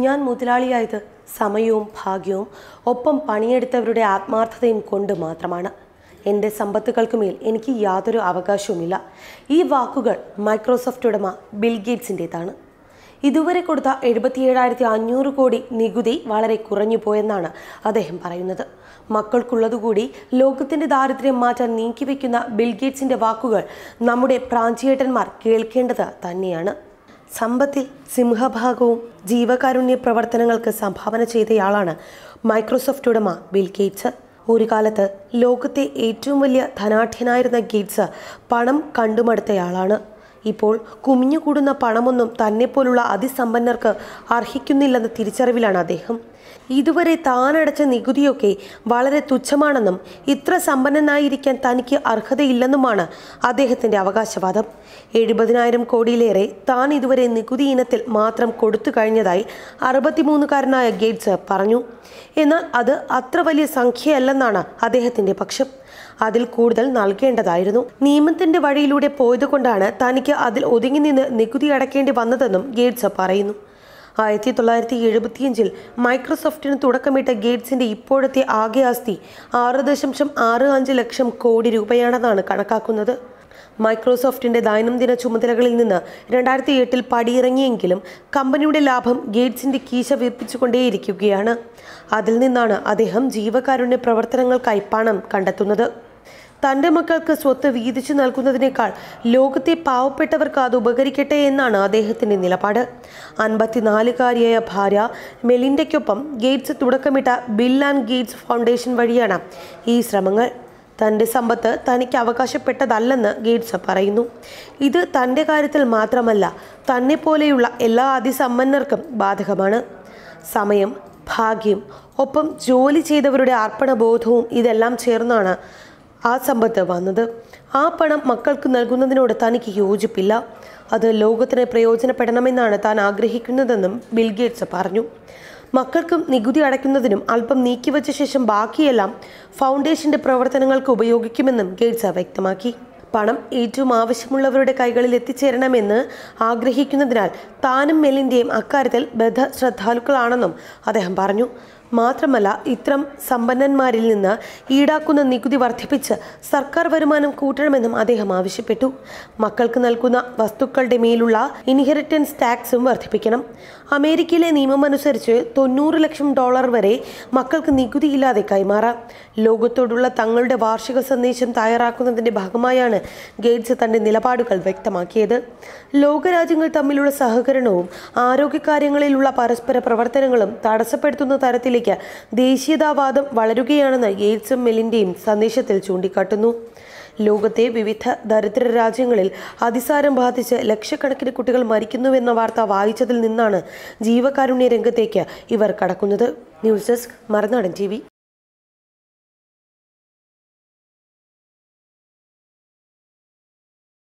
ഞാൻ മുതലാളിയായത് സമയവും ഭാഗ്യവും ഒപ്പം പണിയെടുത്തവരുടെ ആത്മാർത്ഥതയും കൊണ്ട് മാത്രമാണ്. എന്റെ സമ്പത്തുകൾക്ക് മേൽ എനിക്ക് യാതൊരു അവകാശവുമില്ല. ഈ വാക്കുകൾ മൈക്രോസോഫ്റ്റ് ഉടമ ബിൽ ഗേറ്റ്സിന്റെതാണ് ഇതുവരെ കൊടുത്ത എഴുപത്തിയേഴായിരത്തി അഞ്ഞൂറ് കോടി നികുതി വളരെ കുറഞ്ഞു പോയെന്നാണ് അദ്ദേഹം പറയുന്നത്. മക്കൾക്കുള്ളതുകൂടി ലോകത്തിന്റെ ദാരിദ്ര്യം മാറ്റാൻ നീക്കിവെക്കുന്ന ബിൽഗേറ്റ്സിന്റെ വാക്കുകൾ നമ്മുടെ പ്രാഞ്ചിയേട്ടന്മാർ കേൾക്കേണ്ടത് തന്നെയാണ്. സമ്പത്തിൽ സിംഹഭാഗവും ജീവകാരുണ്യ പ്രവർത്തനങ്ങൾക്ക് സംഭാവന ചെയ്തയാളാണ് മൈക്രോസോഫ്റ്റ് ഉടമ ബിൽ ഗേറ്റ്സ്. ഒരു കാലത്ത് ലോകത്തെ ഏറ്റവും വലിയ ധനാഠ്യനായിരുന്ന ഗേറ്റ്സ് പണം കണ്ടുമടുത്തയാളാണ്. ഇപ്പോൾ കുമിഞ്ഞുകൂടുന്ന പണമൊന്നും തന്നെപ്പോലുള്ള അതിസമ്പന്നർക്ക് അർഹിക്കുന്നില്ലെന്ന തിരിച്ചറിവിലാണ് അദ്ദേഹം. ഇതുവരെ താനടച്ച നികുതിയൊക്കെ വളരെ തുച്ഛമാണെന്നും ഇത്ര സമ്പന്നനായിരിക്കാൻ തനിക്ക് അർഹതയില്ലെന്നുമാണ് അദ്ദേഹത്തിന്റെ അവകാശവാദം. എഴുപതിനായിരം കോടിയിലേറെ താൻ ഇതുവരെ നികുതി ഇനത്തിൽ മാത്രം കൊടുത്തു കഴിഞ്ഞതായി അറുപത്തിമൂന്നുകാരനായ ഗേറ്റ്സ് പറഞ്ഞു. എന്നാൽ അത് അത്ര വലിയ സംഖ്യയല്ലെന്നാണ് അദ്ദേഹത്തിന്റെ പക്ഷം. അതിൽ കൂടുതൽ നൽകേണ്ടതായിരുന്നു. നിയമത്തിന്റെ വഴിയിലൂടെ പോയതുകൊണ്ടാണ് തനിക്ക് അതിൽ ഒതുങ്ങി നിന്ന് നികുതി അടക്കേണ്ടി വന്നതെന്നും ഗേറ്റ്സ് പറയുന്നു. ആയിരത്തി തൊള്ളായിരത്തി എഴുപത്തിയഞ്ചിൽ മൈക്രോസോഫ്റ്റിന് തുടക്കമിട്ട ഗേറ്റ്സിന്റെ ഇപ്പോഴത്തെ ആകെ ആസ്തി ആറ് ദശാംശം ആറ് അഞ്ച് ലക്ഷം കോടി രൂപയാണെന്നാണ് കണക്കാക്കുന്നത്. മൈക്രോസോഫ്റ്റിന്റെ ദൈനംദിന ചുമതലകളിൽ നിന്ന് രണ്ടായിരത്തി എട്ടിൽ പടിയിറങ്ങിയെങ്കിലും കമ്പനിയുടെ ലാഭം ഗേറ്റ്സിന്റെ കീശ വീർപ്പിച്ചുകൊണ്ടേയിരിക്കുകയാണ്. അതിൽ നിന്നാണ് അദ്ദേഹം ജീവകാരുണ്യ പ്രവർത്തനങ്ങൾക്കായി പണം കണ്ടെത്തുന്നത്. തന്റെ മക്കൾക്ക് സ്വത്ത് വീതിച്ചു നൽകുന്നതിനേക്കാൾ ലോകത്തെ പാവപ്പെട്ടവർക്ക് അത് ഉപകരിക്കട്ടെ എന്നാണ് അദ്ദേഹത്തിന്റെ നിലപാട്. അൻപത്തിനാലുകാരിയായ ഭാര്യ മെലിൻഡയ്ക്കൊപ്പം ഗേറ്റ്സ് തുടക്കമിട്ട ബിൽ ആൻഡ് ഗേറ്റ്സ് ഫൗണ്ടേഷൻ വഴിയാണ് ഈ ശ്രമങ്ങൾ. തന്റെ സമ്പത്ത് തനിക്ക് അവകാശപ്പെട്ടതല്ലെന്ന് ഗേറ്റ്സ് പറയുന്നു. ഇത് തന്റെ കാര്യത്തിൽ മാത്രമല്ല തന്നെ പോലെയുള്ള എല്ലാ അതിസമ്പന്നർക്കും ബാധകമാണ്. സമയം ഭാഗ്യം ഒപ്പം ജോലി ചെയ്തവരുടെ അർപ്പണബോധവും ഇതെല്ലാം ചേർന്നാണ് ആ സമ്പത്ത് വന്നത്. ആ പണം മക്കൾക്ക് നൽകുന്നതിനോട് തനിക്ക് യോജിപ്പില്ല. അത് ലോകത്തിന് പ്രയോജനപ്പെടണമെന്നാണ് താൻ ആഗ്രഹിക്കുന്നതെന്നും ബിൽഗേറ്റ്സ് പറഞ്ഞു. മക്കൾക്കും നികുതി അടയ്ക്കുന്നതിനും അല്പം നീക്കിവച്ച ശേഷം ബാക്കിയെല്ലാം ഫൗണ്ടേഷന്റെ പ്രവർത്തനങ്ങൾക്ക് ഉപയോഗിക്കുമെന്നും ഗേറ്റ്സ് വ്യക്തമാക്കി. പണം ഏറ്റവും ആവശ്യമുള്ളവരുടെ കൈകളിൽ എത്തിച്ചേരണമെന്ന് ആഗ്രഹിക്കുന്നതിനാൽ താനും മെലിന്റെയും അക്കാര്യത്തിൽ ബദ്ധ ശ്രദ്ധാലുക്കളാണെന്നും അദ്ദേഹം പറഞ്ഞു. മാത്രമല്ല ഇത്തരം സമ്പന്നന്മാരിൽ നിന്ന് ഈടാക്കുന്ന നികുതി വർദ്ധിപ്പിച്ച് സർക്കാർ വരുമാനം കൂട്ടണമെന്നും അദ്ദേഹം ആവശ്യപ്പെട്ടു. മക്കൾക്ക് നൽകുന്ന വസ്തുക്കളുടെ മേലുള്ള ഇൻഹെറിറ്റൻസ് ടാക്സും വർദ്ധിപ്പിക്കണം. അമേരിക്കയിലെ നിയമമനുസരിച്ച് തൊണ്ണൂറ് ലക്ഷം ഡോളർ വരെ മക്കൾക്ക് നികുതിയില്ലാതെ കൈമാറാം. ലോകത്തോടുള്ള തങ്ങളുടെ വാർഷിക സന്ദേശം തയ്യാറാക്കുന്നതിന്റെ ഭാഗമായാണ് ഗേറ്റ്സ് തന്റെ നിലപാടുകൾ വ്യക്തമാക്കിയത്. ലോകരാജ്യങ്ങൾ തമ്മിലുള്ള സഹകരണവും ആരോഗ്യകാര്യങ്ങളിലുള്ള പരസ്പര പ്രവർത്തനങ്ങളും തടസ്സപ്പെടുത്തുന്ന തരത്തിലേക്ക് ദേശീയതാവാദം വളരുകയാണെന്ന് ഗേറ്റ്സും മെലിന്റെയും സന്ദേശത്തിൽ ചൂണ്ടിക്കാട്ടുന്നു. ലോകത്തെ വിവിധ ദരിദ്ര രാജ്യങ്ങളിൽ അതിസാരം ബാധിച്ച് ലക്ഷക്കണക്കിന് കുട്ടികൾ മരിക്കുന്നുവെന്ന വാർത്ത വായിച്ചതിൽ നിന്നാണ് ജീവകാരുണ്യ രംഗത്തേക്ക് ഇവർ കടക്കുന്നത്. ന്യൂസ് ഡെസ്ക് മറുനാടൻ ടി